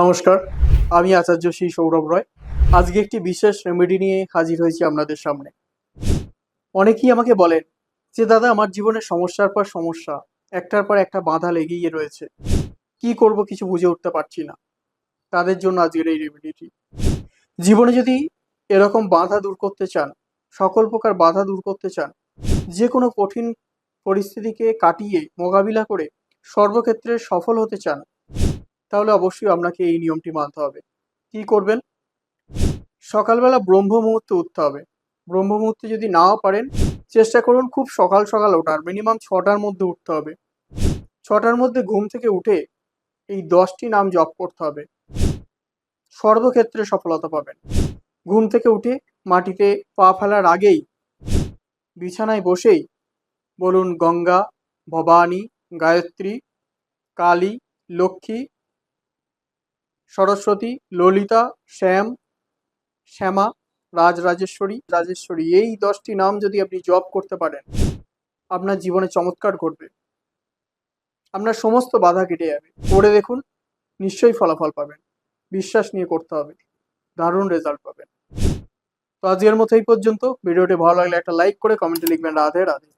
নমস্কার, আমি আচার্য শ্রী সৌরভ রয়। আজকে একটি বিশেষ রেমেডি নিয়ে হাজির হয়েছি আপনাদের সামনে। অনেকেই আমাকে বলেন যে, দাদা, আমার জীবনে সমস্যার পর সমস্যা, একটার পর একটা বাধা লেগেই রয়েছে। কি করব কিছু বুঝে উঠতে পারছি না। তাদের জন্য আজকের এই রেমেডিটি জীবনে যদি এরকম বাধা দূর করতে চান, সকল প্রকার বাধা দূর করতে চান যে কোনো কঠিন পরিস্থিতিকে কাটিয়ে মোকাবিলা করে সর্বক্ষেত্রে সফল হতে চান তাহলে অবশ্যই আপনাকে এই নিয়মটি মানতে হবে। কি করবেন? সকালবেলা ব্রহ্ম মুহূর্তে উঠতে হবে। ব্রহ্ম মুহূর্তে যদি নাও পারেন, চেষ্টা করুন খুব সকাল সকাল ওঠার। মিনিমাম ছটার মধ্যে উঠতে হবে। ছটার মধ্যে ঘুম থেকে উঠে এই দশটি নাম জপ করতে হবে। সর্বক্ষেত্রে সফলতা পাবেন। ঘুম থেকে উঠে মাটিতে পা ফেলার আগেই বিছানায় বসেই বলুন গঙ্গা, ভবানী, গায়ত্রী, কালী, লক্ষ্মী সরস্বতী, ললিতা, শ্যাম, শ্যামা, রাজরাজেশ্বরী। রাজেশ্বরী, এই দশটি নাম যদি আপনি জপ করতে পারেন, আপনার জীবনে চমৎকার ঘটবে। আপনার সমস্ত বাধা কেটে যাবে। করে দেখুন, নিশ্চয়ই ফলাফল পাবেন। বিশ্বাস নিয়ে করতে হবে। দারুণ রেজাল্ট পাবেন। তো আজকের মতো এই পর্যন্ত। ভিডিওটি ভালো লাগলে একটা লাইক করে কমেন্টে লিখবেন রাধে রাধে।